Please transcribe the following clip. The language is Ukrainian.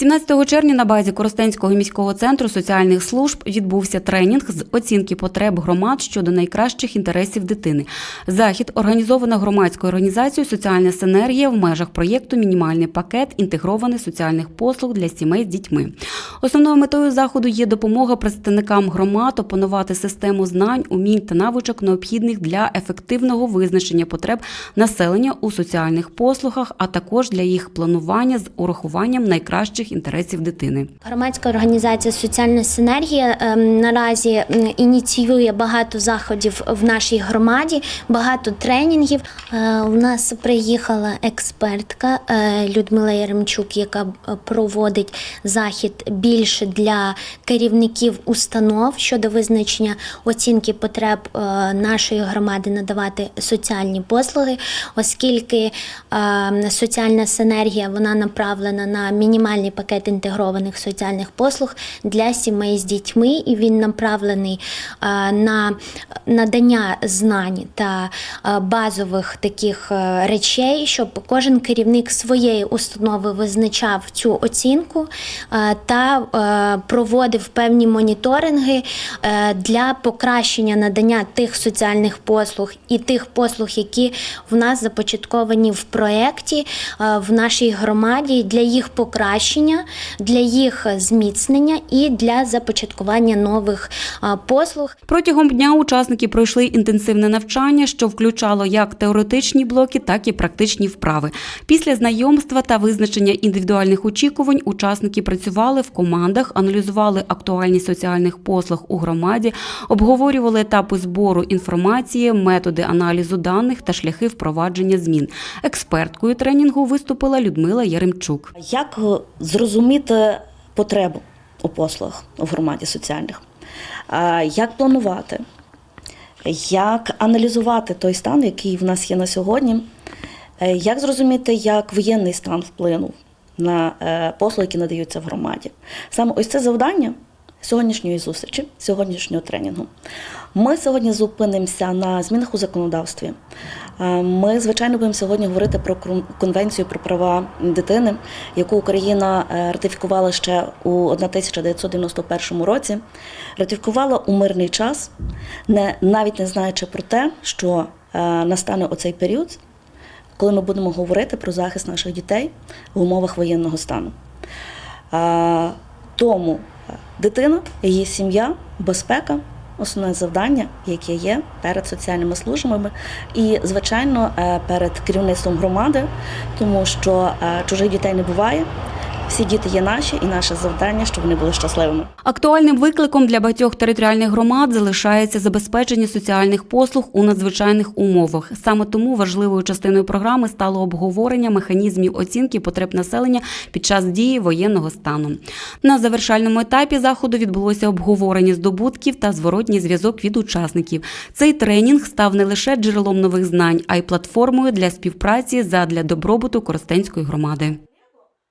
17 червня на базі Коростенського міського центру соціальних служб відбувся тренінг з оцінки потреб громад щодо найкращих інтересів дитини. Захід організовано громадською організацією Соціальна синергія в межах проєкту Мінімальний пакет інтегрованих соціальних послуг для сімей з дітьми. Основною метою заходу є допомога представникам громад опанувати систему знань, умінь та навичок необхідних для ефективного визначення потреб населення у соціальних послугах, а також для їх планування з урахуванням найкращих інтересів дитини. Громадська організація Соціальна синергія ем, наразі ініціює багато заходів в нашій громаді, багато тренінгів. Е, У нас приїхала експертка е, Людмила Яремчук, яка е, проводить захід більше для керівників установ щодо визначення оцінки потреб нашої громади надавати соціальні послуги, оскільки е, соціальна синергія вона направлена на мінімальний пакет інтегрованих соціальних послуг для сімей з дітьми, і він направлений е, на надання знань та е, базових таких е, речей, щоб кожен керівник своєї установи визначав цю оцінку та проводив певні моніторинги для покращення надання тих соціальних послуг і тих послуг, які в нас започатковані в проєкті в нашій громаді для їх покращення, для їх зміцнення і для започаткування нових послуг. Протягом дня учасники пройшли інтенсивне навчання, що включало як теоретичні блоки, так і практичні вправи. Після знайомства та визначення індивідуальних очікувань учасники працювали в командах, аналізували актуальність соціальних послуг у громаді, обговорювали етапи збору інформації, методи аналізу даних та шляхи впровадження змін. Експерткою тренінгу виступила Людмила Яремчук. Як е, зрозуміти потребу у послугах у громаді соціальних? Як планувати? Як аналізувати той стан, який в нас є на сьогодні? Е, Як зрозуміти, як воєнний стан вплинув на е, послуги, які надаються в громаді? Саме ось це завдання сьогоднішньої зустрічі, сьогоднішнього тренінгу. Ми сьогодні зупинимося на змінах у законодавстві. Е, Ми, звичайно, будемо сьогодні говорити про конвенцію про права дитини, яку Україна е, ратифікувала ще у 1991 році. Ратифікувала у мирний час, не, навіть не знаючи про те, що е, настане оцей період, коли ми будемо говорити про захист наших дітей в умовах воєнного стану. Тому дитина, її сім'я, безпека основне завдання, яке є перед соціальними службами, і, звичайно, е, перед керівництвом громади, тому що е, чужих дітей не буває. Всі діти є наші, і наше завдання, щоб вони були щасливими. Актуальним викликом для багатьох територіальних громад залишається забезпечення соціальних послуг у надзвичайних умовах. Саме тому важливою частиною програми стало обговорення механізмів оцінки потреб населення під час дії воєнного стану. На завершальному етапі заходу відбулося обговорення здобутків та зворотній зв'язок від учасників. Цей тренінг став не лише джерелом нових знань, а й платформою для співпраці задля добробуту Коростенської громади.